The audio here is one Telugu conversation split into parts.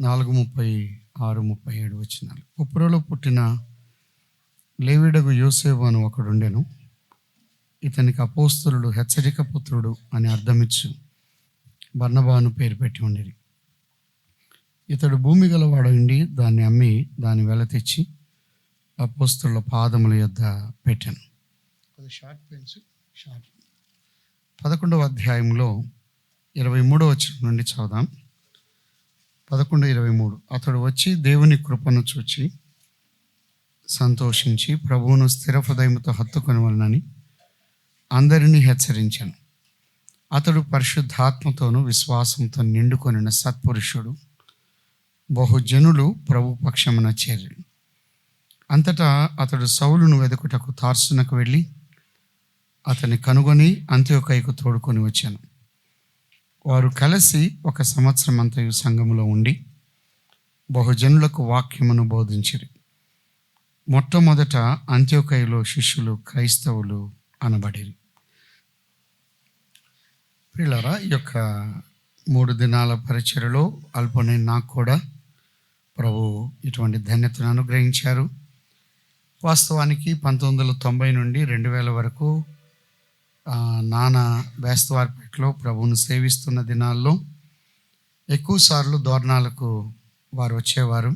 నాలుగు ముప్పై ఆరు ముప్పై ఏడు వచ్చినాలు. కుప్రోలో పుట్టిన లేవిడగు యోసేవు అని ఒకడుండెను. ఇతనికి అపోస్తులుడు హెచ్చరిక పుత్రుడు అని అర్థమిచ్చు. బర్ణబాను పేరు పెట్టి ఉండేది ఇతడు భూమి గలవాడండి దాన్ని అమ్మి దాన్ని వెల తెచ్చి అపోస్తుల పాదముల యొద్ద పెట్టాను. షార్ట్ పెన్స్ షార్ట్. పదకొండవ అధ్యాయంలో ఇరవై మూడో వచ్చిన నుండి చదుదాం పదకొండు ఇరవై మూడు. అతడు వచ్చి దేవుని కృపను చూచి సంతోషించి ప్రభువును స్థిర హృదయంతో హత్తుకొని వలనని అందరినీ హెచ్చరించాను. అతడు పరిశుద్ధాత్మతోనూ విశ్వాసంతో నిండుకొనిన సత్పురుషుడు బహుజనులు ప్రభు పక్షమున చేరి. అంతటా అతడు సౌలును వెదుకుటకు తార్సునకు వెళ్ళి అతన్ని కనుగొని అంత్యోకైకు తోడుకొని వచ్చాను. వారు కలిసి ఒక సంవత్సరం అంతయు సంఘములో ఉండి బహుజనులకు వాక్యమును బోధించిరి. మొట్టమొదట అంత్యోకయలో శిష్యులు క్రైస్తవులు అనబడిరి. పిల్లరా ఈ యొక్క మూడు దినాల పరిచయలో అల్పనే నాకు కూడా ప్రభు ఇటువంటి ధన్యతను అనుగ్రహించారు. వాస్తవానికి పంతొమ్మిది వందల తొంభై నుండి రెండు వేల వరకు నాన్న బేస్తవారిపేటలో ప్రభువును సేవిస్తున్న దినాల్లో ఎక్కువసార్లు దోరణాలకు వారు వచ్చేవారు.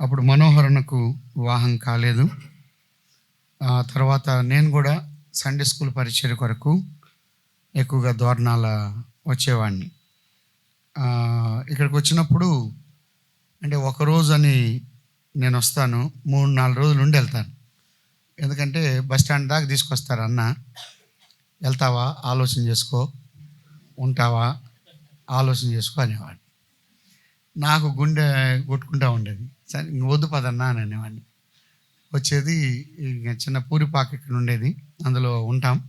అప్పుడు మనోహరణకు వివాహం కాలేదు. ఆ తర్వాత నేను కూడా సండే స్కూల్ పరిచయ కొరకు ఎక్కువగా దోరణాల వచ్చేవాడిని. ఇక్కడికి వచ్చినప్పుడు అంటే ఒక రోజు అని నేను వస్తాను మూడు నాలుగు రోజులు ఉండి వెళ్తాను. ఎందుకంటే బస్ స్టాండ్ దాకా తీసుకొస్తారు అన్న. వెళ్తావా? ఆలోచన చేసుకో. ఉంటావా? ఆలోచన చేసుకో అనేవాడు. నాకు గుండె కొట్టుకుంటా ఉండేది. సరే వద్దు పదన్నా అని అనేవాడిని. వచ్చేది చిన్న పూరిపాక ఇక్కడ ఉండేది. అందులో ఉంటాం.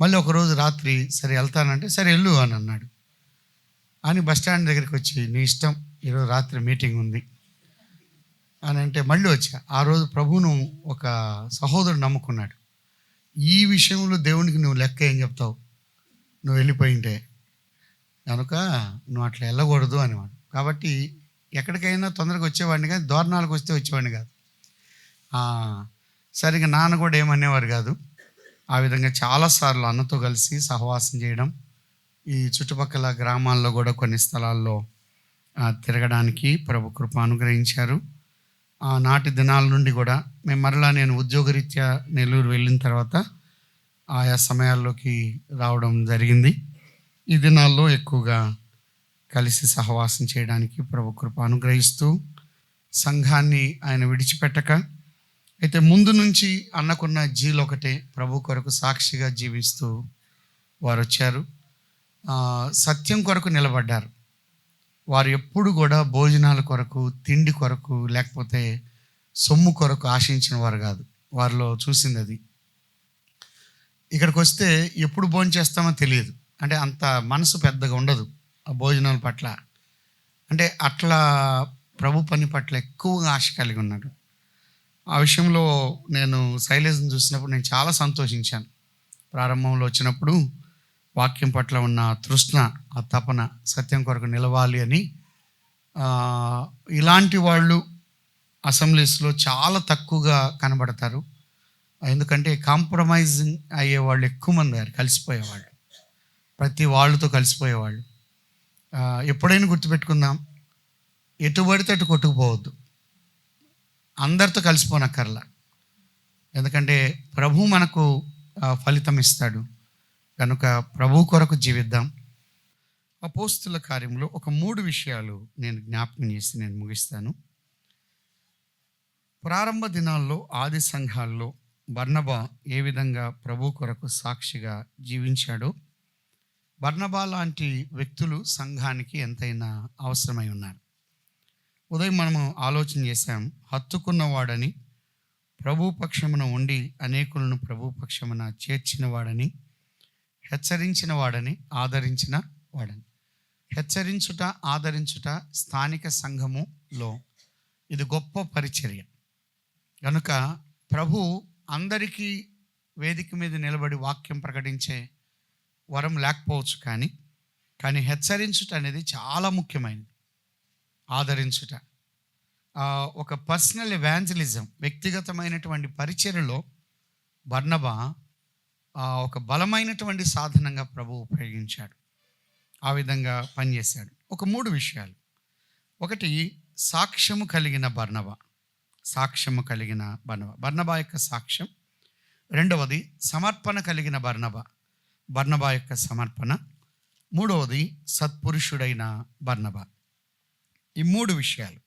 మళ్ళీ ఒకరోజు రాత్రి సరే వెళ్తానంటే సరే వెళ్ళు అని అన్నాడు. అని బస్ స్టాండ్ దగ్గరికి వచ్చి నీ ఇష్టం. ఈరోజు రాత్రి మీటింగ్ ఉంది. అని అంటే మళ్ళీ వచ్చా ఆ రోజు ప్రభువును ఒక సహోదరుడు నమ్ముకున్నాడు. ఈ విషయంలో దేవునికి నువ్వు లెక్క ఏం చెప్తావు? నువ్వు వెళ్ళిపోయింటే. కనుక నువ్వు అట్లా వెళ్ళకూడదు అనేవాడు. కాబట్టి ఎక్కడికైనా తొందరగా వచ్చేవాడిని కానీ దోరణాలకు వస్తే వచ్చేవాడిని కాదు. సరిగ్గా సరిగా నాన్న కూడా ఏమనేవారు కాదు. ఆ విధంగా చాలాసార్లు అన్నతో కలిసి సహవాసం చేయడం ఈ చుట్టుపక్కల గ్రామాల్లో కూడా కొన్ని స్థలాల్లో తిరగడానికి ప్రభు కృప అనుగ్రహించారు. ఆనాటి దినాల నుండి కూడా మేము మరలా నేను ఉద్యోగరీత్యా నెల్లూరు వెళ్ళిన తర్వాత ఆయా సమయాల్లోకి రావడం జరిగింది. ఈ దినాల్లో ఎక్కువగా కలిసి సహవాసం చేయడానికి ప్రభు కృప అనుగ్రహిస్తూ సంఘాన్ని ఆయన విడిచిపెట్టక అయితే ముందు నుంచి అన్నకున్న జీలు ఒకటే ప్రభు కొరకు సాక్షిగా జీవిస్తూ వారు వచ్చారు సత్యం కొరకు నిలబడ్డారు. వారు ఎప్పుడు కూడా భోజనాల కొరకు తిండి కొరకు లేకపోతే సొమ్ము కొరకు ఆశించిన వారు కాదు. వారిలో చూసింది అది. ఇక్కడికి వస్తే ఎప్పుడు భోజనం చేస్తామో తెలియదు. అంటే అంత మనసు పెద్దగా ఉండదు ఆ భోజనాల పట్ల. అంటే అట్లా ప్రభు పని పట్ల ఎక్కువగా ఆశ కలిగి ఉన్నాడు. ఆ విషయంలో నేను శైలేజ్ని చూసినప్పుడు నేను చాలా సంతోషించాను. ప్రారంభంలో వచ్చినప్పుడు వాక్యం పట్ల ఉన్న తృష్ణ ఆ తపన సత్యం కొరకు నిలవాలి అని ఇలాంటి వాళ్ళు అసెంబ్లీస్లో చాలా తక్కువగా కనబడతారు. ఎందుకంటే కాంప్రమైజింగ్ అయ్యే వాళ్ళు ఎక్కువ మంది అయ్యారు కలిసిపోయేవాళ్ళు. ప్రతి వాళ్ళతో కలిసిపోయేవాళ్ళు. ఎప్పుడైనా గుర్తుపెట్టుకుందాం ఎటు పడితే అటు కొట్టుకుపోవద్దు. అందరితో కలిసిపోనక్కర్లా. ఎందుకంటే ప్రభు మనకు ఫలితం ఇస్తాడు. కనుక ప్రభు కొరకు జీవిద్దాం. అపోస్తుల కార్యంలో ఒక మూడు విషయాలు నేను జ్ఞాపకం చేసి నేను ముగిస్తాను. ప్రారంభ దినాల్లో ఆది సంఘాల్లో బర్ణబా ఏ విధంగా ప్రభు కొరకు సాక్షిగా జీవించాడో బర్ణబా లాంటి వ్యక్తులు సంఘానికి ఎంతైనా అవసరమై ఉన్నారు. ఉదయం మనము ఆలోచన చేశాం హత్తుకున్నవాడని ప్రభుపక్షమున ఉండి అనేకులను ప్రభుపక్షమున చేర్చినవాడని హెచ్చరించిన వాడని ఆదరించిన వాడని హెచ్చరించుట ఆదరించుట స్థానిక సంఘములో ఇది గొప్ప పరిచర్య. కనుక ప్రభు అందరికీ వేదిక మీద నిలబడి వాక్యం ప్రకటించే వరం లేకపోవచ్చు కానీ కానీ హెచ్చరించుట అనేది చాలా ముఖ్యమైనది. ఆదరించుట. ఒక పర్సనల్ ఎవాంజలిజం వ్యక్తిగతమైనటువంటి పరిచర్యలో బర్ణబ ఒక బలమైనటువంటి సాధనంగా ప్రభు ఉపయోగించాడు. ఆ విధంగా పనిచేశాడు. ఒక మూడు విషయాలు. ఒకటి సాక్ష్యము కలిగిన బర్ణవ సాక్ష్యము కలిగిన బర్ణవ బర్ణబా యొక్క సాక్ష్యం. రెండవది సమర్పణ కలిగిన బర్ణవ బర్ణబా యొక్క సమర్పణ. మూడవది సత్పురుషుడైన బర్ణబ. ఈ మూడు విషయాలు.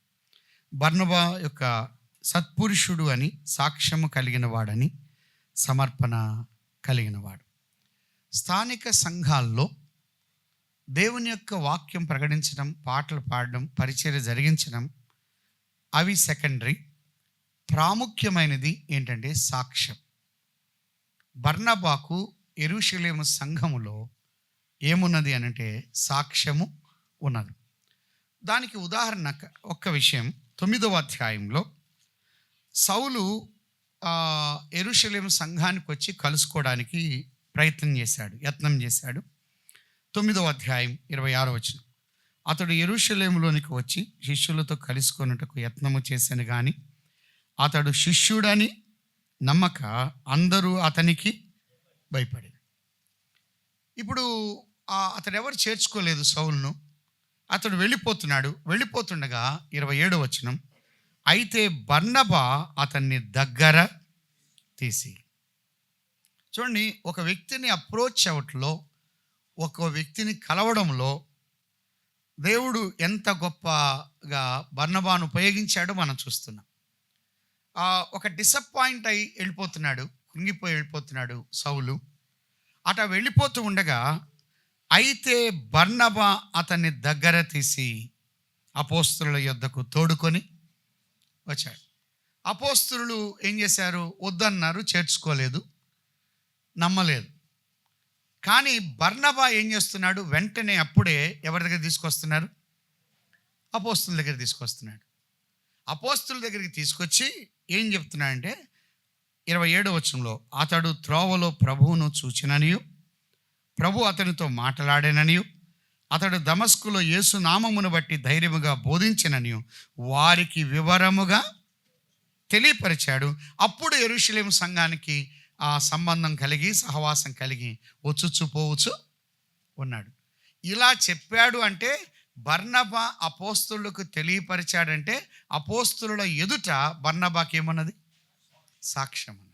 బర్ణబా యొక్క సత్పురుషుడు అని సాక్ష్యము కలిగిన వాడని సమర్పణ కలిగినవాడు స్థానిక సంఘాల్లో దేవుని యొక్క వాక్యం ప్రకటించడం పాటలు పాడడం పరిచర్య జరిగించడం అవి సెకండరీ ప్రాముఖ్యమైనది ఏంటంటే సాక్ష్యం. బర్నబాకు ఎరుషలేము సంఘములో ఏమున్నది అనంటే సాక్ష్యము ఉన్నది. దానికి ఉదాహరణ ఒక్క విషయం. తొమ్మిదవ అధ్యాయంలో సౌలు ఎరుషలేము సంఘానికి వచ్చి కలుసుకోవడానికి ప్రయత్నం చేశాడు యత్నం చేశాడు. తొమ్మిదవ అధ్యాయం ఇరవై ఆరో వచనం. అతడు ఎరుషలేములోనికి వచ్చి శిష్యులతో కలుసుకొనుటకు యత్నము చేశాను కానీ అతడు శిష్యుడని నమ్మక అందరూ అతనికి భయపడి ఇప్పుడు అతడు ఎవరు చేర్చుకోలేదు సౌల్ను? అతడు వెళ్ళిపోతున్నాడు. వెళ్ళిపోతుండగా ఇరవై ఏడో వచనం అయితే బర్నబా అతన్ని దగ్గర తీసి. చూడండి ఒక వ్యక్తిని అప్రోచ్ అవట్లో ఒక వ్యక్తిని కలవడంలో దేవుడు ఎంత గొప్పగా బర్ణబాను ఉపయోగించాడో మనం చూస్తున్నాం. ఒక డిసప్పాయింట్ అయి వెళ్ళిపోతున్నాడు కుంగిపోయి వెళ్ళిపోతున్నాడు సౌలు. అట వెళ్ళిపోతూ ఉండగా అయితే బర్ణబా అతన్ని దగ్గర తీసి అపోస్తుల యొద్దకు తోడుకొని వచ్చాడు. అపోస్తులు ఏం చేశారు? వద్దన్నారు చేర్చుకోలేదు నమ్మలేదు. కానీ బర్ణబా ఏం చేస్తున్నాడు? వెంటనే అప్పుడే ఎవరి దగ్గర తీసుకొస్తున్నారు? అపోస్తుల దగ్గర తీసుకొస్తున్నాడు. అపోస్తుల దగ్గరికి తీసుకొచ్చి ఏం చెప్తున్నాడంటే ఇరవై ఏడో వచనంలో అతడు త్రోవలో ప్రభువును చూచిననియు ప్రభు అతనితో మాట్లాడాననియు అతడు దమస్కులో యేసు నామమును బట్టి ధైర్యముగా బోధించిననియు వారికి వివరముగా తెలియపరిచాడు. అప్పుడు ఎరుషులేం సంఘానికి ఆ సంబంధం కలిగి సహవాసం కలిగి వచ్చుచ్చు పోవచ్చు ఉన్నాడు. ఇలా చెప్పాడు అంటే బర్ణబ అపోస్తులకు తెలియపరిచాడంటే అపోస్తుల ఎదుట బర్ణబాకి ఏమన్నది? సాక్ష్యం అన్నది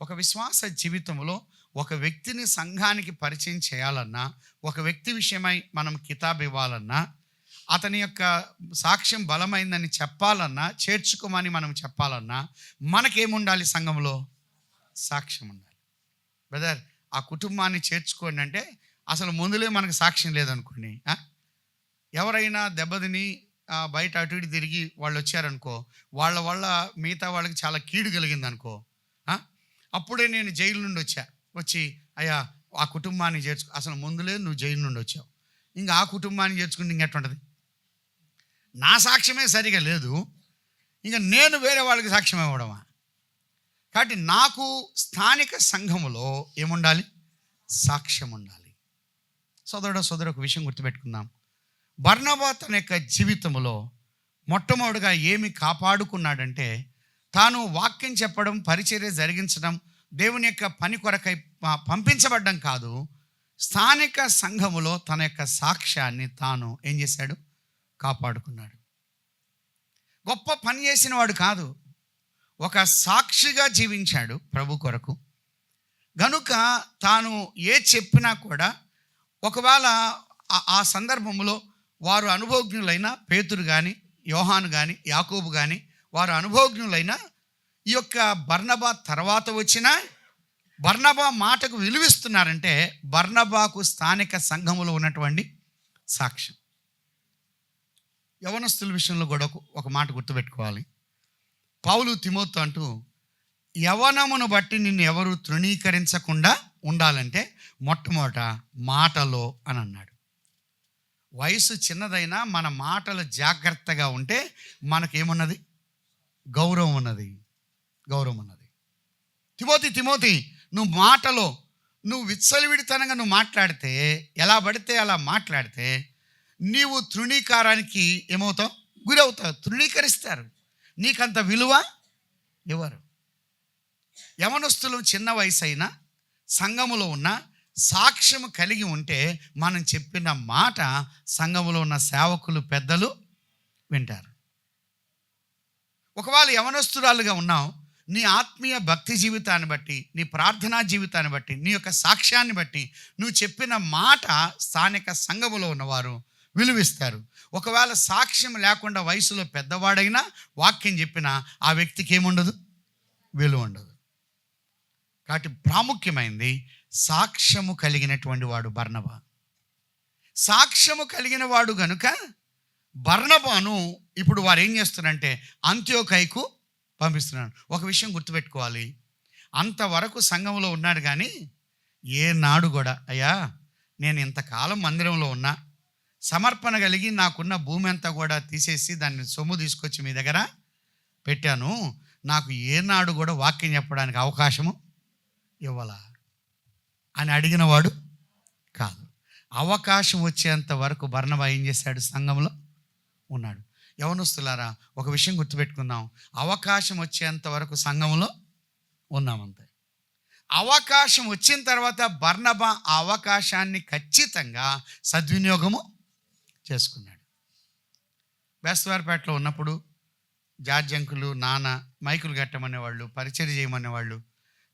ఒక విశ్వాస జీవితంలో ఒక వ్యక్తిని సంఘానికి పరిచయం చేయాలన్నా ఒక వ్యక్తి విషయమై మనం కితాబ్ ఇవ్వాలన్నా అతని యొక్క సాక్ష్యం బలమైందని చెప్పాలన్నా చేర్చుకోమని మనం చెప్పాలన్నా మనకేముండాలి సంఘంలో? సాక్ష్యం ఉండాలి. బ్రదర్ ఆ కుటుంబాన్ని చేర్చుకోండి అంటే అసలు ముందులే మనకు సాక్ష్యం లేదనుకోండి ఎవరైనా దెబ్బతిని బయట అటు ఇటు తిరిగి వాళ్ళు వచ్చారనుకో వాళ్ళ వల్ల మిగతా వాళ్ళకి చాలా కీడు కలిగింది అనుకో అప్పుడే నేను జైలు నుండి వచ్చా వచ్చి అయ్యా ఆ కుటుంబాన్ని చేర్చుకో అసలు ముందులే నువ్వు జైలు నుండి వచ్చావు. ఇంకా ఆ కుటుంబాన్ని చేర్చుకుంటే ఇంకెట్టుంటుంది నా సాక్ష్యమే సరిగా లేదు. ఇంకా నేను వేరే వాళ్ళకి సాక్ష్యం ఇవ్వడమా? కాబట్టి నాకు స్థానిక సంఘములో ఏముండాలి? సాక్ష్యం ఉండాలి. సోదరుడు సోదరు ఒక విషయం గుర్తుపెట్టుకుందాం. బర్నబా తన యొక్క జీవితంలో మొట్టమొదటిగా ఏమి కాపాడుకున్నాడంటే తాను వాక్యం చెప్పడం పరిచర్య జరిగించడం దేవుని యొక్క పని కొరకై పంపించబడ్డం కాదు. స్థానిక సంఘములో తన యొక్క సాక్ష్యాన్ని తాను ఏం చేశాడు? కాపాడుకున్నాడు. గొప్ప పని చేసిన వాడు కాదు. ఒక సాక్షిగా జీవించాడు ప్రభు కొరకు. గనుక తాను ఏ చెప్పినా కూడా ఒకవేళ ఆ- సందర్భంలో వారు అనుభవజ్ఞులైన పేతురు కానీ యోహాను కానీ యాకోబు కానీ వారు అనుభవజ్ఞులైన ఈ యొక్క బర్ణబా తర్వాత వచ్చిన బర్ణబా మాటకు విలువిస్తున్నారంటే బర్ణబాకు స్థానిక సంఘములో ఉన్నటువంటి సాక్ష్యం. యవనస్తుల విషయంలో కూడా ఒక- ఒక మాట గుర్తుపెట్టుకోవాలి. పౌలు తిమోత్తు అంటూ యవనమును బట్టి నిన్ను ఎవరు తృణీకరించకుండా ఉండాలంటే మొట్టమొదట మాటలో అని అన్నాడు. వయసు చిన్నదైనా మన మాటలు జాగ్రత్తగా ఉంటే మనకేమున్నది? గౌరవం ఉన్నది. గౌరవం ఉన్నది. తిమోతి తిమోతి నువ్వు మాటలో నువ్వు విచ్చలవిడితనంగా నువ్వు మాట్లాడితే ఎలా పడితే అలా మాట్లాడితే నీవు తృణీకారానికి ఏమవుతావు? గురవుతావు. తృణీకరిస్తారు. నీకంత విలువ ఇవ్వరు యవనస్తులు చిన్న వయసు అయినా సంఘములో ఉన్న సాక్ష్యము కలిగి ఉంటే మనం చెప్పిన మాట సంఘములో ఉన్న సేవకులు పెద్దలు వింటారు. ఒకవేళ యవనస్తురాలుగా ఉన్నావు నీ ఆత్మీయ భక్తి జీవితాన్ని బట్టి నీ ప్రార్థనా జీవితాన్ని బట్టి నీ యొక్క సాక్ష్యాన్ని బట్టి నువ్వు చెప్పిన మాట స్థానిక సంఘములో ఉన్నవారు విలువిస్తారు. ఒకవేళ సాక్ష్యం లేకుండా వయసులో పెద్దవాడైనా వాక్యం చెప్పినా ఆ వ్యక్తికి ఏముండదు? విలువ ఉండదు. కాబట్టి ప్రాముఖ్యమైంది సాక్ష్యము కలిగినటువంటి వాడు బర్ణబా సాక్ష్యము కలిగిన వాడు గనుక బర్ణబాను ఇప్పుడు వారు ఏం చేస్తున్నారంటే అంత్యోకైకు పంపిస్తున్నాడు. ఒక విషయం గుర్తుపెట్టుకోవాలి. అంతవరకు సంఘంలో ఉన్నాడు కానీ ఏనాడు కూడా అయ్యా నేను ఇంతకాలం మందిరంలో ఉన్నా సమర్పణ కలిగి నాకున్న భూమి అంతా కూడా తీసేసి దాన్ని సొమ్ము తీసుకొచ్చి మీ దగ్గర పెట్టాను. నాకు ఏనాడు కూడా వాక్యం చెప్పడానికి అవకాశము ఇవ్వాలా? అని అడిగినవాడు కాదు. అవకాశం వచ్చేంత వరకు బర్ణబా ఏం చేశాడు? సంఘంలో ఉన్నాడు. యవనస్తులారా ఒక విషయం గుర్తుపెట్టుకుందాం. అవకాశం వచ్చేంత వరకు సంఘంలో ఉన్నామంతే అవకాశం వచ్చిన తర్వాత బర్ణబా ఆ అవకాశాన్ని ఖచ్చితంగా సద్వినియోగము చేసుకున్నాడు. బేస్తవారిపేటలో ఉన్నప్పుడు జార్జ్ అంకులు నాన్న మైకులు కట్టమనేవాళ్ళు పరిచయం చేయమనేవాళ్ళు.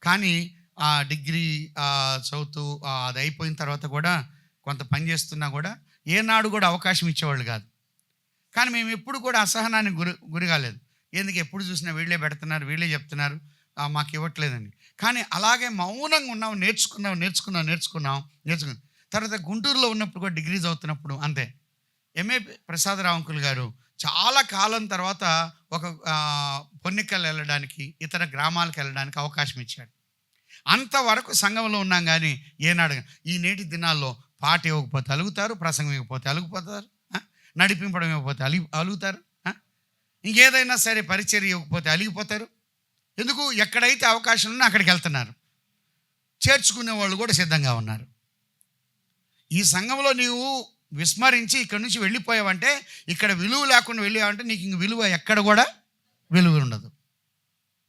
కానీ ఆ డిగ్రీ ఆ చదువుతూ అది అయిపోయిన తర్వాత కూడా కొంత పని చేస్తున్నా కూడా ఏనాడు కూడా అవకాశం ఇచ్చేవాళ్ళు కాదు. కానీ మేము ఎప్పుడు కూడా అసహనానికి గురి గురి కాలేదు. ఎందుకు? ఎప్పుడు చూసినా వీళ్ళే పెడుతున్నారు వీళ్ళే చెప్తున్నారు మాకు ఇవ్వట్లేదని. కానీ అలాగే మౌనంగా ఉన్నాం నేర్చుకున్నాం నేర్చుకున్నాం నేర్చుకున్నాం నేర్చుకున్నాం. తర్వాత గుంటూరులో ఉన్నప్పుడు కూడా డిగ్రీ చదువుతున్నప్పుడు అంతే. ఎంఏ ప్రసాదరావు అంకుల్ గారు చాలా కాలం తర్వాత ఒక ఆ, పొన్నికల్ వెళ్ళడానికి ఇతర గ్రామాలకు వెళ్ళడానికి అవకాశం ఇచ్చాడు. అంతవరకు సంఘంలో ఉన్నాం కానీ ఏనాడు ఈ నేటి దినాల్లో పాట ఇవ్వకపోతే అలుగుతారు ప్రసంగం ఇవ్వకపోతే అలుగుపోతారు నడిపింపడం ఇవ్వకపోతే అలిగి అలుగుతారు ఇంకేదైనా సరే పరిచర్య ఇవ్వకపోతే అలిగిపోతారు. ఎందుకు? ఎక్కడైతే అవకాశం ఉన్నా అక్కడికి వెళ్తున్నారు. చేర్చుకునే వాళ్ళు కూడా సిద్ధంగా ఉన్నారు. ఈ సంఘంలో నీవు విస్మరించి ఇక్కడ నుంచి వెళ్ళిపోయావంటే ఇక్కడ విలువ లేకుండా వెళ్ళావంటే నీకు ఇంక విలువ ఎక్కడ కూడా విలువ ఉండదు.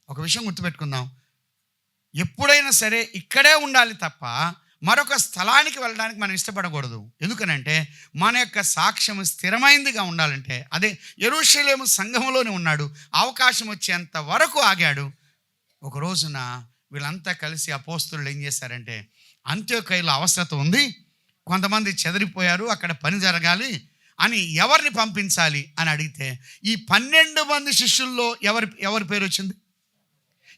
ఒక విషయం గుర్తుపెట్టుకుందాం. ఎప్పుడైనా సరే ఇక్కడే ఉండాలి తప్ప మరొక స్థలానికి వెళ్ళడానికి మనం ఇష్టపడకూడదు. ఎందుకనంటే మన యొక్క సాక్ష్యం స్థిరమైందిగా ఉండాలంటే అదే ఎరుషలేము సంఘంలోనే ఉన్నాడు అవకాశం వచ్చేంత వరకు ఆగాడు. ఒక రోజున వీళ్ళంతా కలిసి అపోస్తులు ఏం చేశారంటే అంత్యోకైలో అవసరత ఉంది కొంతమంది చెదిరిపోయారు అక్కడ పని జరగాలి అని ఎవరిని పంపించాలి అని అడిగితే ఈ పన్నెండు మంది శిష్యుల్లో ఎవరి ఎవరి పేరు వచ్చింది?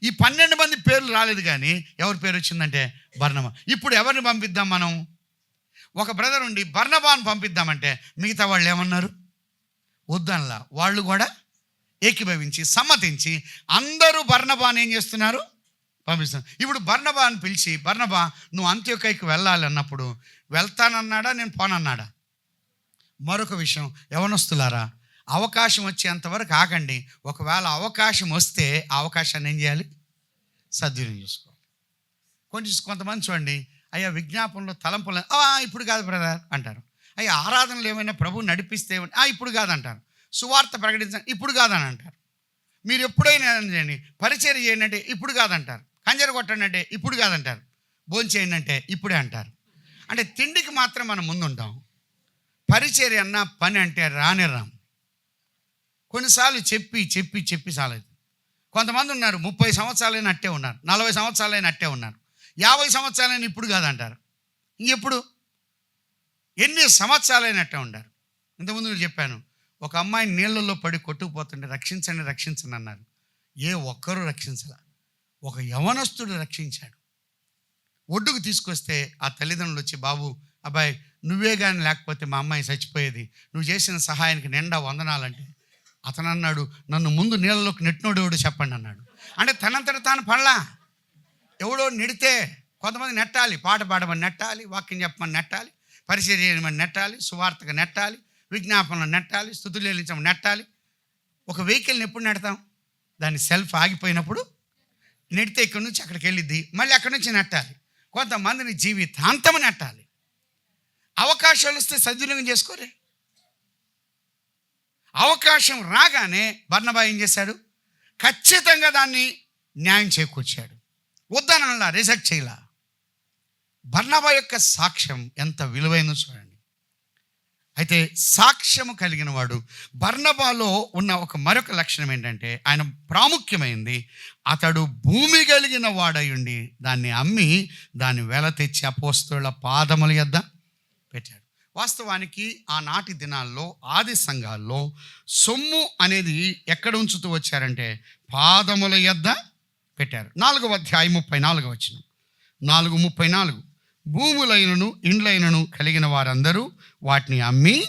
ఈ పన్నెండు మంది పేర్లు రాలేదు కానీ ఎవరి పేరు వచ్చిందంటే బర్ణమ ఇప్పుడు ఎవరిని పంపిద్దాం మనం? ఒక బ్రదర్ ఉండి బర్ణబాను పంపిద్దామంటే మిగతా వాళ్ళు ఏమన్నారు? వద్దనలా. వాళ్ళు కూడా ఏకీభవించి సమ్మతించి అందరూ బర్ణబాన్ ఏం చేస్తున్నారు? పంపిస్తాను. ఇప్పుడు బర్ణబాని పిలిచి బర్ణబా నువ్వు అంత్యోకైకి వెళ్ళాలి అన్నప్పుడు వెళ్తానన్నాడా నేను పోనన్నాడా? మరొక విషయం యవనస్తులారా అవకాశం వచ్చేంతవరకు ఆగండి. ఒకవేళ అవకాశం వస్తే ఆ అవకాశాన్ని ఏం చేయాలి? సద్వినియోగం చేసుకోవాలి. కొంచెం కొంతమంది చూడండి అయ్యా విజ్ఞాపనలో తలంపులు ఇప్పుడు కాదు బ్రదర్ అంటారు. అయ్యా ఆరాధనలు ఏమైనా ప్రభు నడిపిస్తే "ఆ, ఇప్పుడు కాదంటారు సువార్త ప్రకటించండి ఇప్పుడు కాదని అంటారు. మీరు ఎప్పుడైనా చేయండి పరిచయం చేయండి అంటే ఇప్పుడు కాదంటారు కంజర కొట్టండి అంటే ఇప్పుడు కాదంటారు. భోంచేయండి అంటే ఇప్పుడే అంటారు. అంటే తిండికి మాత్రం మనం ముందుంటాం. పరిచర్య అన్న పని అంటే రానే రాం కొన్నిసార్లు చెప్పి చెప్పి చెప్పి చాలేదు. కొంతమంది ఉన్నారు ముప్పై సంవత్సరాలైన అట్టే ఉన్నారు నలభై సంవత్సరాలైన అట్టే ఉన్నారు యాభై సంవత్సరాలైన ఇప్పుడు కాదంటారు. ఇంకెప్పుడు? ఎన్ని సంవత్సరాలైనట్టే ఉంటారు ఇంతకుముందు నేను చెప్పాను ఒక అమ్మాయి నీళ్ళల్లో పడి కొట్టుకుపోతుంటే రక్షించండి రక్షించండి అన్నారు. ఏ ఒక్కరూ రక్షించలే. ఒక యవనస్తుడు రక్షించాడు. ఒడ్డుకు తీసుకొస్తే ఆ తల్లిదండ్రులు వచ్చి బాబు అబ్బాయి నువ్వే కానీ లేకపోతే మా అమ్మాయి చచ్చిపోయేది. నువ్వు చేసిన సహాయానికి నిండా వందనాలంటే. అతను అన్నాడు నన్ను ముందు నీళ్ళలోకి నెట్టినోడు చెప్పండి అన్నాడు. అంటే తనంతట తాను పడలా. ఎవడో నెడితే కొంతమంది నెట్టాలి. పాట పాడమని నెట్టాలి వాక్యం చెప్పమని నెట్టాలి పరిచయం చేయమని నెట్టాలి సువార్తగా నెట్టాలి విజ్ఞాపనలు నెట్టాలి స్థుతులు నెట్టాలి. ఒక వెహికల్ని ఎప్పుడు నెడతాం? దాని సెల్ఫ్ ఆగిపోయినప్పుడు నెడితే ఇక్కడి నుంచి అక్కడికి వెళ్ళిద్ది. మళ్ళీ అక్కడి నుంచి నెట్టాలి. కొంతమందిని జీవితాంతం నెట్టాలి. అవకాశాలు వస్తే సద్వినియోగం చేసుకోరే. అవకాశం రాగానే బర్ణబా ఏం చేశాడు? ఖచ్చితంగా దాన్ని న్యాయం చేకూర్చాడు. వద్దనలా రిజెక్ట్ చేయలా. బర్ణబా యొక్క సాక్ష్యం ఎంత విలువైన చూడండి. అయితే సాక్ష్యము కలిగిన వాడు బర్ణబాలో ఉన్న ఒక మరొక లక్షణం ఏంటంటే ఆయన ప్రాముఖ్యమైంది. అతడు భూమి కలిగిన వాడయుండి దాన్ని అమ్మి దాన్ని వెల తెచ్చి అపోస్తుల పాదముల యొద్ద పెట్టాడు. వాస్తవానికి ఆనాటి దినాల్లో ఆది సంఘాల్లో సొమ్ము అనేది ఎక్కడ ఉంచుతూ వచ్చారంటే పాదముల యొద్ద పెట్టారు. నాలుగవ అధ్యాయం ముప్పై నాలుగు వచ్చిన నాలుగు ముప్పై నాలుగు. భూములైనను ఇండ్లైనను కలిగిన వారందరూ వాటిని అమ్మి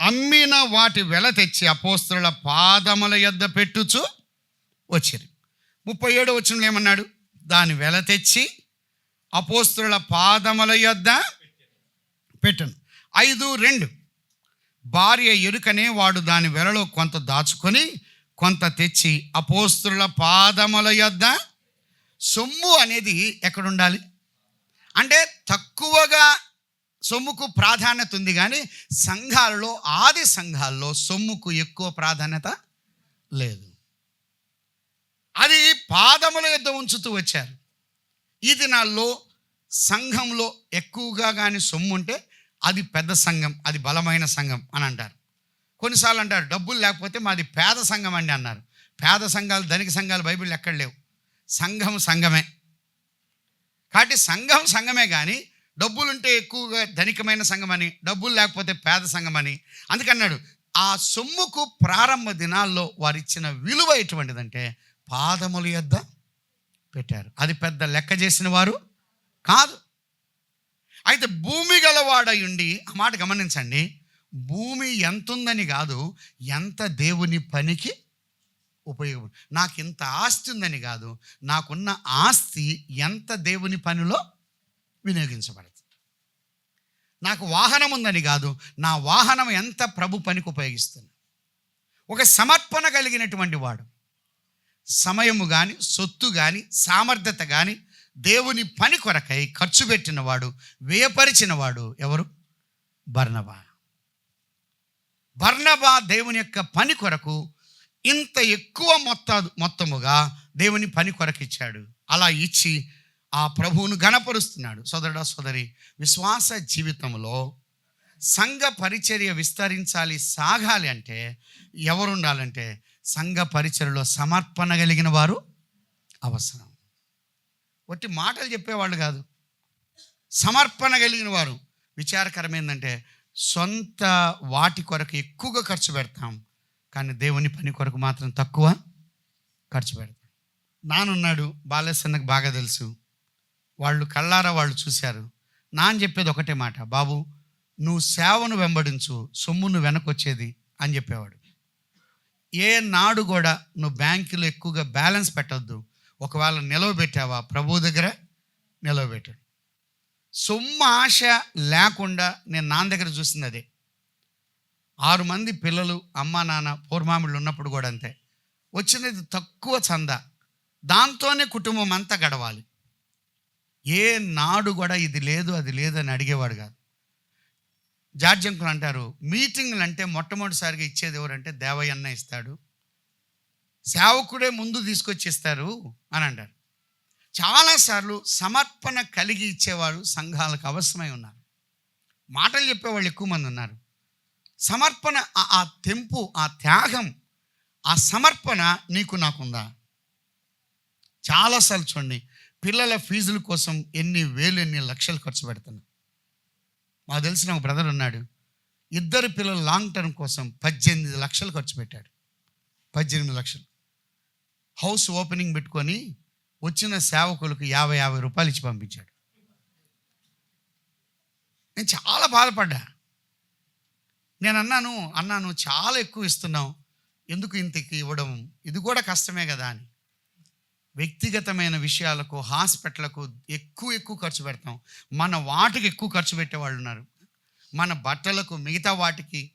అమ్మిన వాటి వెల తెచ్చి అపోస్తుల పాదముల యొద్ద పెట్టుచు వచ్చిరి. ముప్పై ఏడు వచ్చిన ఏమన్నాడు? దాని వెల తెచ్చి అపోస్తుల పాదముల యొద్ద పెట్టను. ఐదు రెండు. భార్య ఎరుకనే వాడు దాని వెలలో కొంత దాచుకొని కొంత తెచ్చి అపోస్తుల పాదముల యొద్ద సొమ్ము అనేది ఎక్కడ ఉండాలి అంటే తక్కువగా సొమ్ముకు ప్రాధాన్యత ఉంది కానీ సంఘాలలో ఆది సంఘాల్లో సొమ్ముకు ఎక్కువ ప్రాధాన్యత లేదు. అది పాదముల యుద్ధ ఉంచుతూ వచ్చారు. ఈ దినాల్లో సంఘంలో ఎక్కువగా కానీ సొమ్ము ఉంటే అది పెద్ద సంఘం అది బలమైన సంఘం అని అంటారు. కొన్నిసార్లు అంటారు డబ్బులు లేకపోతే మాది పేద సంఘం అండి అన్నారు. పేద సంఘాలు ధనిక సంఘాలు బైబిల్ ఎక్కడ లేవు. సంఘం సంఘమే. కాబట్టి సంఘం సంఘమే కానీ డబ్బులుంటే ఎక్కువగా ధనికమైన సంఘమని డబ్బులు లేకపోతే పేద సంఘమని. అందుకన్నాడు ఆ సొమ్ముకు ప్రారంభ దినాల్లో వారు ఇచ్చిన విలువ ఎటువంటిదంటే పాదముల యొద్ద పెట్టారు. అది పెద్ద లెక్క చేసిన వారు కాదు. అయితే భూమి గలవాడై ఉండి ఆ మాట గమనించండి భూమి ఎంత ఉందని కాదు ఎంత దేవుని పనికి ఉపయోగం నాకు ఇంత ఆస్తి ఉందని కాదు నాకున్న ఆస్తి ఎంత దేవుని పనిలో వినియోగించబడుతుంది నాకు వాహనం ఉందని కాదు నా వాహనం ఎంత ప్రభు పనికి ఉపయోగిస్తుంది. ఒక సమర్పణ కలిగినటువంటి వాడు. సమయము కానీ సొత్తు కానీ సామర్థ్యత కానీ దేవుని పని కొరకై ఖర్చు పెట్టినవాడు వ్యయపరిచినవాడు ఎవరు? బర్ణబా బర్ణబా దేవుని యొక్క పని కొరకు ఇంత ఎక్కువ మొత్తాదు మొత్తముగా దేవుని పని కొరకు ఇచ్చాడు అలా ఇచ్చి ఆ ప్రభువును గణపరుస్తున్నాడు సోదరుడా సోదరి విశ్వాస జీవితంలో సంఘ పరిచర్య విస్తరించాలి సాగాలి అంటే ఎవరుండాలంటే సంఘ పరిచర్యలో సమర్పణ కలిగిన వారు అవసరం. ఒట్టి మాటలు చెప్పేవాళ్ళు కాదు. సమర్పణ కలిగిన వారు. విచారకరం ఏంటంటే సొంత వాటి కొరకు ఎక్కువగా ఖర్చు పెడతాం. కానీ దేవుని పని కొరకు మాత్రం తక్కువ ఖర్చు పెడతాం నానున్నాడు బాలసన్నకు బాగా తెలుసు. వాళ్ళు కళ్ళారా వాళ్ళు చూశారు. నాన్న చెప్పేది ఒకటే మాట బాబు నువ్వు సేవను వెంబడించు సొమ్మును వెనకొచ్చేది అని చెప్పేవాడు. ఏ నాడు కూడా నువ్వు బ్యాంకులో ఎక్కువగా బ్యాలెన్స్ పెట్టద్దు. ఒకవేళ నిలవ పెట్టావా ప్రభు దగ్గర నిలవబెట్టాడు సొమ్ము ఆశ లేకుండా నేను నాన్న దగ్గర చూసింది అదే. ఆరు మంది పిల్లలు అమ్మ నాన్న పూర్మామిళ్ళు ఉన్నప్పుడు కూడా అంతే. వచ్చినది తక్కువ చంద. దాంతోనే కుటుంబం అంతా గడవాలి. ఏ నాడు కూడా ఇది లేదు అది లేదు అని అడిగేవాడు కాదు. జార్జంకులు అంటారు మీటింగ్లు అంటే మొట్టమొదటిసారిగా ఇచ్చేది ఎవరంటే దేవయ్యన్న ఇస్తాడు. సేవకుడే ముందు తీసుకొచ్చి ఇస్తారు అని అంటారు. చాలాసార్లు సమర్పణ కలిగి ఇచ్చేవాళ్ళు సంఘాలకు అవసరమై ఉన్నారు. మాటలు చెప్పేవాళ్ళు ఎక్కువ మంది ఉన్నారు. సమర్పణ ఆ- తెంపు ఆ త్యాగం ఆ సమర్పణ నీకు నాకుందా? చాలాసార్లు చూడండి పిల్లల ఫీజుల కోసం ఎన్ని వేలు ఎన్ని లక్షలు ఖర్చు పెడుతున్నా. మాకు తెలిసిన ఒక బ్రదర్ ఉన్నాడు ఇద్దరు పిల్లలు లాంగ్ టర్మ్ కోసం పద్దెనిమిది లక్షలు ఖర్చు పెట్టాడు. పద్దెనిమిది లక్షలు. హౌస్ ఓపెనింగ్ పెట్టుకొని వచ్చిన సేవకులకు యాభై యాభై రూపాయలు ఇచ్చి పంపించాడు. నేను చాలా బాధపడ్డా. నేను అన్నాను అన్నాను చాలా ఎక్కువ ఇస్తున్నావు. ఎందుకు ఇంతకి ఇవ్వడం? ఇది కూడా కష్టమే కదా అని. వ్యక్తిగతమైన విషయాలకు హాస్పిటల్కు ఎక్కువ ఎక్కువ ఖర్చు పెడతాం. మన వాటికి ఎక్కువ ఖర్చు పెట్టే వాళ్ళు ఉన్నారు. మన బట్టలకు మిగతా వాటికి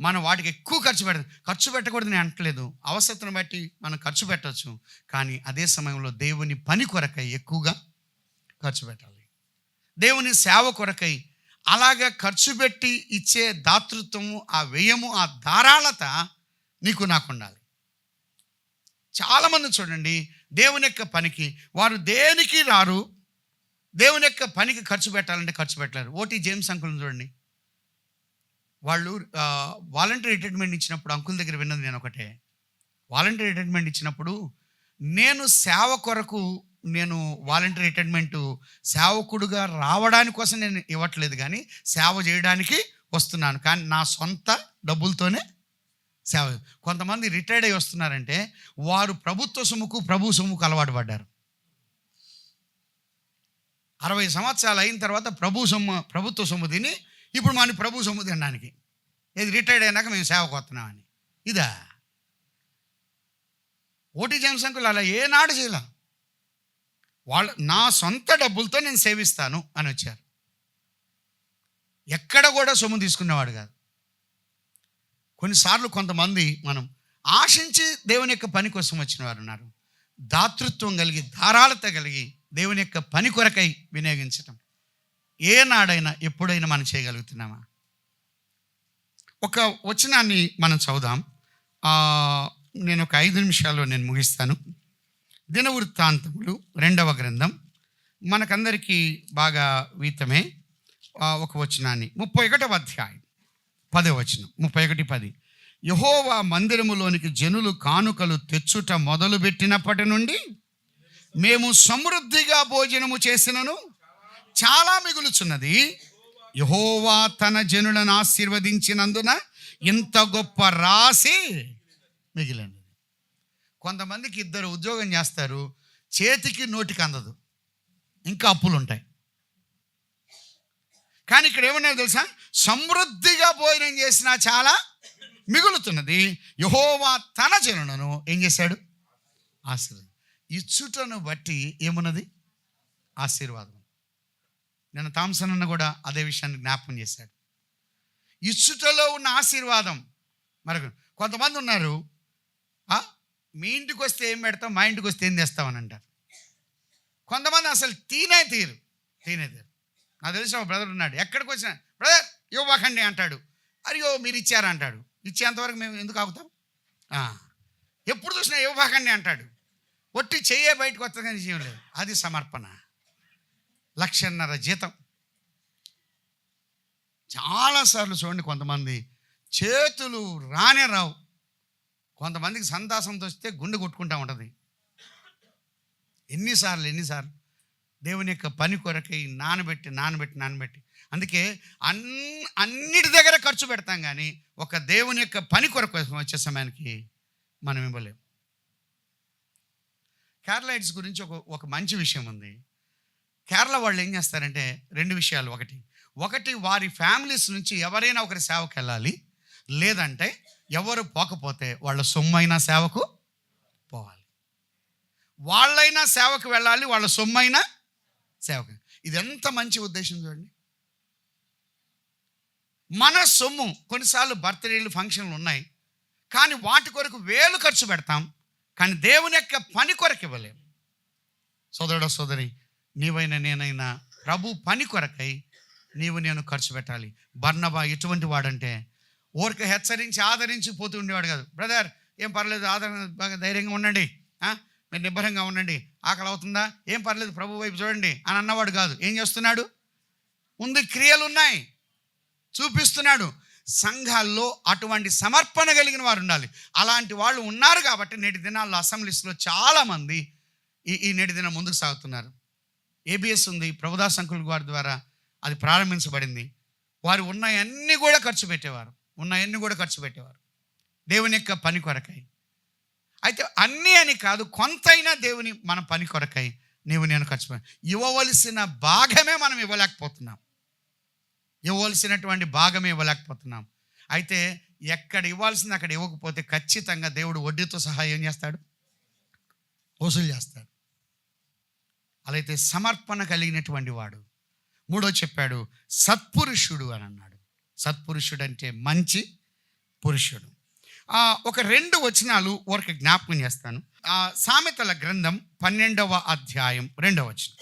మన వాటికి ఎక్కువ ఖర్చు పెడతాం. ఖర్చు పెట్టకూడదు నేను అంటలేదు. అవసరతను బట్టి మనం ఖర్చు పెట్టవచ్చు కానీ అదే సమయంలో దేవుని పని కొరకై ఎక్కువగా ఖర్చు పెట్టాలి. దేవుని సేవ కొరకై అలాగ ఖర్చు పెట్టి ఇచ్చే దాతృత్వము ఆ వ్యయము ఆ ధారాళత నీకు నాకు ఉండాలి చాలామంది చూడండి దేవుని యొక్క పనికి వారు దేనికి రారు? దేవుని యొక్క పనికి ఖర్చు పెట్టాలంటే ఖర్చు పెట్టలేరు. ఓటీ జేమ్స్ అంకుల్ని చూడండి. వాళ్ళు వాలంటీర్ రిటైర్మెంట్ ఇచ్చినప్పుడు అంకుల్ దగ్గర విన్నది నేను ఒకటే. వాలంటీర్ రిటైర్మెంట్ ఇచ్చినప్పుడు నేను సేవ కొరకు నేను వాలంటీర్ రిటైర్మెంట్ సేవకుడుగా రావడానికి కోసం నేను ఇవ్వట్లేదు కానీ సేవ చేయడానికి వస్తున్నాను. కానీ నా సొంత డబ్బులతోనే సేవ కొంతమంది రిటైర్డ్ అయి వస్తున్నారంటే వారు ప్రభుత్వ సొమ్ముకు ప్రభు సొమ్ముకు అలవాటు పడ్డారు. అరవై సంవత్సరాలు అయిన తర్వాత ప్రభు సొమ్ము ప్రభుత్వ సొమ్ము తిని ఇప్పుడు మన ప్రభు సొమ్ము తినడానికి. ఇది రిటైర్డ్ అయినాక మేము సేవకు వస్తున్నామని. ఇదా? ఓటీ జనసంఖ్యలు అలా ఏనాడు చేయలే. వాళ్ళ నా సొంత డబ్బులతో నేను సేవిస్తాను అని వచ్చారు. ఎక్కడ కూడా సొమ్ము తీసుకునేవాడు కాదు. కొన్నిసార్లు కొంతమంది మనం ఆశించి దేవుని యొక్క పని కోసం వచ్చిన వారు ఉన్నారు. దాతృత్వం కలిగి ధారాళత కలిగి దేవుని యొక్క పని కొరకై వినియోగించటం. ఏనాడైనా ఎప్పుడైనా మనం చేయగలుగుతున్నామా? ఒక వచనాన్ని మనం చదుదాం నేను ఒక ఐదు నిమిషాల్లో నేను ముగిస్తాను. దినవృత్తాంతములు రెండవ గ్రంథం. మనకందరికీ బాగా వీతమే. ఒక వచనాన్ని. ముప్పై ఒకటవ అధ్యాయం. పదే వచనం. ముప్పై ఒకటి పది. యహోవా మందిరములోనికి జనులు కానుకలు తెచ్చుట మొదలుపెట్టినప్పటి నుండి మేము సమృద్ధిగా భోజనము చేసినను చాలా మిగులుచున్నది. యహోవా తన జనులను ఆశీర్వదించినందున ఇంత గొప్ప రాసి మిగిలినది. కొంతమందికి ఇద్దరు ఉద్యోగం చేస్తారు చేతికి నోటికి అందదు ఇంకా అప్పులు ఉంటాయి కానీ ఇక్కడ ఏమన్నా తెలుసా? సమృద్ధిగా భోజనం చేసినా చాలా మిగులుతున్నది. యహోవా తన జనులను ఏం చేశాడు? ఆశీర్వాదం ఇచ్చుటను బట్టి ఏమున్నది? ఆశీర్వాదం. నేను థామ్సన్ అన్న కూడా అదే విషయాన్ని జ్ఞాపకం చేశాడు. ఇచ్చుటలో ఉన్న ఆశీర్వాదం. మరొక కొంతమంది ఉన్నారు మీ ఇంటికి వస్తే ఏం పెడతాం మా ఇంటికి వస్తే ఏం తెస్తామని అంటారు కొంతమంది అసలు తీనే తీరు తీనే తీరు. నాకు తెలిసిన ఒక బ్రదర్ ఉన్నాడు. ఎక్కడికి వచ్చినా బ్రదర్ ఇవ్వకండి అంటాడు. అయ్యో మీరు ఇచ్చారంటాడు ఇచ్చేంతవరకు మేము ఎందుకు ఆగుతాం? ఎప్పుడు చూసినా ఇవ్వకండి అంటాడు. ఒట్టి చెయ్యే బయటకు వస్తుంది కానీ జీవం లేదు. అది సమర్పణ. లక్షన్నర జీతం. చాలాసార్లు చూడండి కొంతమంది చేతులు రానే రావు. కొంతమందికి సంతాసంతో వస్తే గుండె కొట్టుకుంటా ఉంటుంది. ఎన్నిసార్లు ఎన్నిసార్లు? దేవుని యొక్క పని కొరకై నానబెట్టి నానబెట్టి నానబెట్టి. అందుకే అన్ అన్నిటి దగ్గర ఖర్చు పెడతాం కానీ ఒక దేవుని యొక్క పని కొరకు వచ్చే సమయానికి మనం ఇవ్వలేం. కేరళైట్స్ గురించి ఒక ఒక మంచి విషయం ఉంది. కేరళ వాళ్ళు ఏం చేస్తారంటే రెండు విషయాలు. ఒకటి ఒకటి వారి ఫ్యామిలీస్ నుంచి ఎవరైనా ఒకరి సేవకు వెళ్ళాలి లేదంటే ఎవరు పోకపోతే వాళ్ళ సొమ్మైనా సేవకు పోవాలి. వాళ్ళైనా సేవకు వెళ్ళాలి వాళ్ళ సొమ్మైనా సేవకు. ఇది ఎంత మంచి ఉద్దేశం చూడండి. మన సొమ్ము కొన్నిసార్లు బర్త్డేలు ఫంక్షన్లు ఉన్నాయి. కానీ వాటి కొరకు వేలు ఖర్చు పెడతాం. కానీ దేవుని యొక్క పని కొరకు ఇవ్వలేము సోదరుడ సోదరి నీవైనా నేనైనా ప్రభు పని కొరకై నీవు నేను ఖర్చు పెట్టాలి. బర్ణబా ఎటువంటి వాడంటే ఊరికి హెచ్చరించి ఆదరించి పోతూ ఉండేవాడు కాదు. బ్రదర్ ఏం పర్లేదు ఆదరణ బాగా ధైర్యంగా ఉండండి. మీరు నిబ్బరంగా ఉండండి. ఆకలి అవుతుందా? ఏం పర్లేదు ప్రభు వైపు చూడండి అని అన్నవాడు కాదు. ఏం చేస్తున్నాడు? ముందు క్రియలు ఉన్నాయి. చూపిస్తున్నాడు. సంఘాల్లో అటువంటి సమర్పణ కలిగిన వారు ఉండాలి. అలాంటి వాళ్ళు ఉన్నారు కాబట్టి నేటి దినాల్లో అసెంబ్లీస్లో చాలామంది ఈ ఈ నేటి దినం ముందుకు సాగుతున్నారు. ఏబిఎస్ ఉంది ప్రభుదాస్ అంకుల్ వారి ద్వారా అది ప్రారంభించబడింది. వారు ఉన్నాయన్నీ కూడా ఖర్చు పెట్టేవారు. ఉన్నాయన్నీ కూడా ఖర్చు పెట్టేవారు. దేవుని యొక్క పని కొరకై. అయితే అన్నీ అని కాదు కొంతైనా దేవుని మన పని కొరకై నీవు నేను ఖర్చు ఇవ్వవలసిన భాగమే మనం ఇవ్వలేకపోతున్నాం. ఇవ్వవలసినటువంటి భాగమే ఇవ్వలేకపోతున్నాం. అయితే ఎక్కడ ఇవ్వాల్సింది అక్కడ ఇవ్వకపోతే ఖచ్చితంగా దేవుడు వడ్డీతో సహా ఏం చేస్తాడు? వసూలు చేస్తాడు. అలా అయితే సమర్పణ కలిగినటువంటి వాడు. మూడో చెప్పాడు సత్పురుషుడు అని అన్నాడు. సత్పురుషుడు అంటే మంచి పురుషుడు. ఒక రెండు వచనాలు ఊరికి జ్ఞాపకం చేస్తాను. ఆ, సామెతల గ్రంథం పన్నెండవ అధ్యాయం రెండవ వచనం.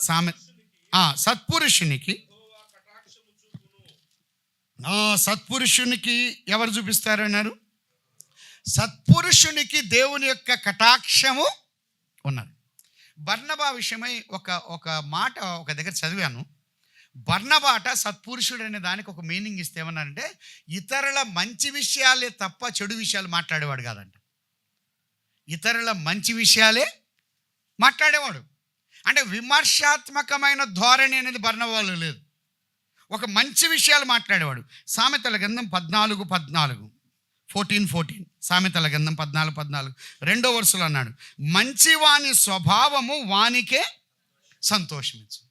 సామె సత్పురుషునికి సత్పురుషునికి ఎవరు చూపిస్తారు అన్నారు? సత్పురుషునికి దేవుని యొక్క కటాక్షము ఉన్నది. బర్ణబా విషయమై ఒక ఒక మాట ఒక దగ్గర చదివాను. బర్ణబాట సత్పురుషుడు అనే దానికి ఒక మీనింగ్ ఇస్తే ఏమన్నారంటే ఇతరుల మంచి విషయాలే తప్ప చెడు విషయాలు మాట్లాడేవాడు కాదంట. ఇతరుల మంచి విషయాలే మాట్లాడేవాడు. అంటే విమర్శాత్మకమైన ధోరణి అనేది బర్ణవాళ్ళు లేదు. ఒక మంచి విషయాలు మాట్లాడేవాడు. సామెతల గంధం పద్నాలుగు పద్నాలుగు. Fourteen fourteen. సామెతల గంధం పద్నాలుగు పద్నాలుగు. రెండో వరుసలో అన్నాడు మంచి వాని స్వభావము వానికే సంతోషమించు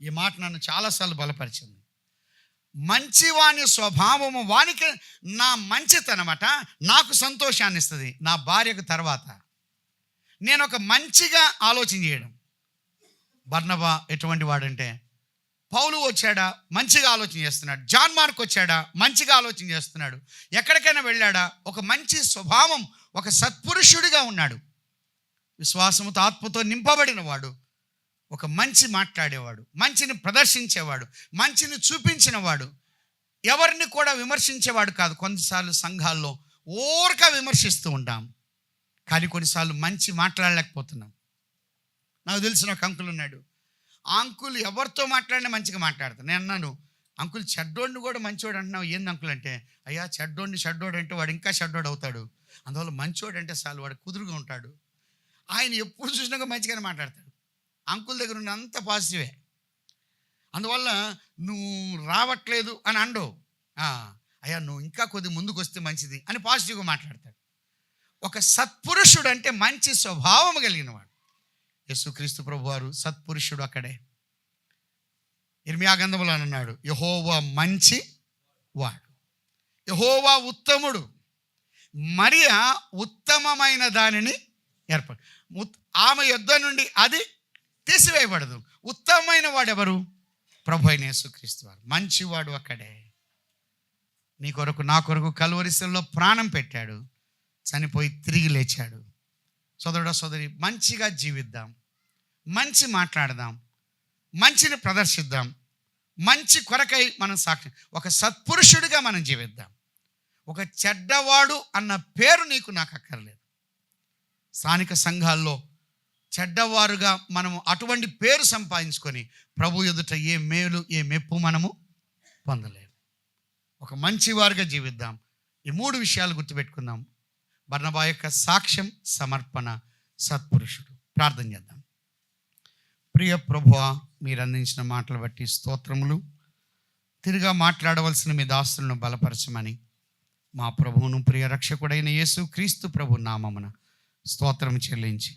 ఈ మాట నన్ను చాలాసార్లు బలపరిచింది. మంచివాని స్వభావము వానికి నా మంచితనమట నాకు సంతోషాన్ని ఇస్తుంది నా భార్యకు తర్వాత. నేను ఒక మంచిగా ఆలోచన చేయడం. బర్ణబా ఎటువంటి వాడంటే పౌలు వచ్చాడా మంచిగా ఆలోచన చేస్తున్నాడు. జాన్ మార్క్ వచ్చాడా మంచిగా ఆలోచన చేస్తున్నాడు. ఎక్కడికైనా వెళ్ళాడా ఒక మంచి స్వభావం ఒక సత్పురుషుడిగా ఉన్నాడు. విశ్వాసముతో ఆత్మతో నింపబడిన వాడు. ఒక మంచి మాట్లాడేవాడు మంచిని ప్రదర్శించేవాడు మంచిని చూపించినవాడు. ఎవరిని కూడా విమర్శించేవాడు కాదు. కొన్నిసార్లు సంఘాల్లో ఓరక విమర్శిస్తూ ఉంటాం. కానీ కొన్నిసార్లు మంచి మాట్లాడలేకపోతున్నాం. నాకు తెలిసిన ఒక అంకుల్ ఉన్నాడు. ఆ అంకుల్ ఎవరితో మాట్లాడినా మంచిగా మాట్లాడతాను నేను అన్నాను అంకుల్ చెడ్డోడిని కూడా మంచోడు అంటున్నావు. ఏంది అంకుల్ అంటే అయ్యా చెడ్డోడిని చెడ్డోడు అంటే వాడు ఇంకా చెడ్డోడు అవుతాడు. అందువల్ల మంచోడు అంటే చాలు వాడు కుదురుగా ఉంటాడు. ఆయన ఎప్పుడు చూసినాక మంచిగానే మాట్లాడతాడు. అంకుల్ దగ్గర ఉన్న అంత పాజిటివే. అందువల్ల నువ్వు రావట్లేదు అని అండవు. అయ్యా నువ్వు ఇంకా కొద్ది ముందుకు వస్తే మంచిది అని పాజిటివ్గా మాట్లాడతాడు. ఒక సత్పురుషుడు అంటే మంచి స్వభావం కలిగినవాడు. యేసుక్రీస్తు ప్రభు వారు సత్పురుషుడు అక్కడే. ఇర్మియా గంధములో అని అన్నాడు యహోవా మంచి వాడు. యహోవా ఉత్తముడు. మరియా ఉత్తమమైన దానిని ఏర్పడు ఉత్- ఆమె యుద్ధ నుండి అది తీసివేయబడదు. ఉత్తమమైన వాడెవరు? ప్రభు అయిన యేసుక్రీస్తు వారు. మంచివాడు అక్కడే. నీ కొరకు నా కొరకు కలువరిశల్లో ప్రాణం పెట్టాడు. చనిపోయి తిరిగి లేచాడు. సోదరుడ సోదరి మంచిగా జీవిద్దాం. మంచి మాట్లాడదాం. మంచిని ప్రదర్శిద్దాం. మంచి కొరకై మనం సాక్షి ఒక సత్పురుషుడిగా మనం జీవిద్దాం. ఒక చెడ్డవాడు అన్న పేరు నీకు నాకు అక్కర్లేదు. స్థానిక సంఘాల్లో చెడ్డవారుగా మనము అటువంటి పేరు సంపాదించుకొని ప్రభు ఎదుట ఏ మేలు ఏ మెప్పు మనము పొందలేము. ఒక మంచివారుగా జీవిద్దాం. ఈ మూడు విషయాలు గుర్తుపెట్టుకుందాం. బర్ణబా యొక్క సాక్ష్యం సమర్పణ సత్పురుషుడు. ప్రార్థన చేద్దాం. ప్రియ ప్రభు మీరు అందించిన మాటలు బట్టి స్తోత్రములు. తిరిగా మాట్లాడవలసిన మీ దాస్తులను బలపరచమని మా ప్రభువును ప్రియ రక్షకుడైన యేసు క్రీస్తు ప్రభు నామమున స్తోత్రం చెల్లించి